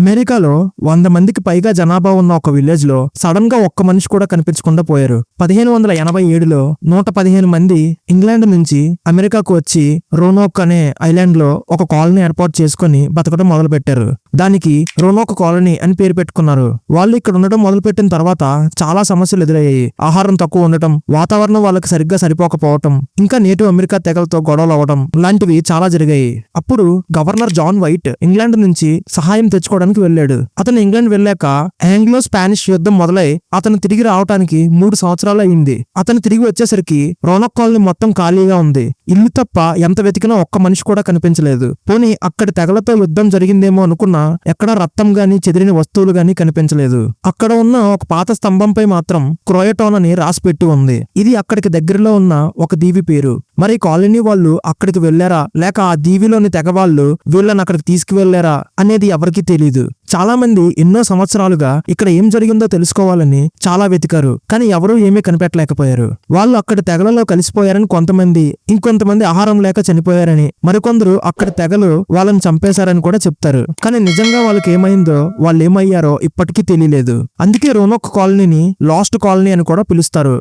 అమెరికాలో వంద మందికి పైగా జనాభా ఉన్న ఒక విలేజ్లో సడన్గా ఒక్క మనిషి కూడా కనిపించకుండా పోయారు. పదిహేను వందల ఎనభై ఏడులో నూట పదిహేను మంది ఇంగ్లాండ్ నుంచి అమెరికాకు వచ్చి రోనోక్ అనే ఐలాండ్లో ఒక కాలనీ ఏర్పాటు చేసుకుని బతకడం మొదలుపెట్టారు. దానికి రోనోక్ కాలనీ అని పేరు పెట్టుకున్నారు. వాళ్ళు ఇక్కడ ఉండడం మొదలుపెట్టిన తర్వాత చాలా సమస్యలు ఎదురయ్యాయి. ఆహారం తక్కువ ఉండటం వాతావరణం వాళ్ళకి సరిగ్గా సరిపోకపోవటం ఇంకా నేటివ్ అమెరికా తెగలతో గొడవలు అవడం లాంటివి చాలా జరిగాయి. అప్పుడు గవర్నర్ జాన్ వైట్ ఇంగ్లాండ్ నుంచి సహాయం తెచ్చుకోవడానికి వెళ్ళాడు. అతను ఇంగ్లాండ్ వెళ్ళాక ఆంగ్లో స్పానిష్ యుద్ధం మొదలై అతను తిరిగి రావడానికి మూడు సంవత్సరాలు అయింది. అతను తిరిగి వచ్చేసరికి రోనక్ కాలనీ మొత్తం ఖాళీగా ఉంది. ఇల్లు తప్ప ఎంత వెతికినా ఒక్క మనిషి కూడా కనిపించలేదు. పోనీ అక్కడ తెగలతో యుద్ధం జరిగిందేమో అనుకున్నా ఎక్కడా రక్తం గాని చెదిరిన వస్తువులు గాని కనిపించలేదు. అక్కడ ఉన్న ఒక పాత స్తంభంపై మాత్రం క్రోయటోన్ అని రాసి పెట్టి ఉంది. ఇది అక్కడికి దగ్గరలో ఉన్న ఒక దీవి పేరు. మరి కాలనీ వాళ్ళు అక్కడికి వెళ్ళారా లేక ఆ దీవిలోని తెగవాళ్ళు వీళ్ళని అక్కడికి తీసుకువెళ్ళారా అనేది ఎవరికీ తెలియదు చాలా మంది ఎన్నో సంవత్సరాలుగా ఇక్కడ ఏం జరిగిందో తెలుసుకోవాలని చాలా వెతికారు కానీ ఎవరూ ఏమీ కనిపెట్టలేకపోయారు. వాళ్ళు అక్కడ తెగలలో కలిసిపోయారని కొంతమంది ఇంకొంతమంది ఆహారం లేక చనిపోయారని మరికొందరు అక్కడ తెగలు వాళ్ళని చంపేశారని కూడా చెప్తారు. కానీ నిజంగా వాళ్ళకి ఏమైందో వాళ్ళు ఏమయ్యారో ఇప్పటికీ తెలియలేదు. అందుకే రోనోక్ కాలనీని లాస్ట్ కాలనీ అని కూడా పిలుస్తారు.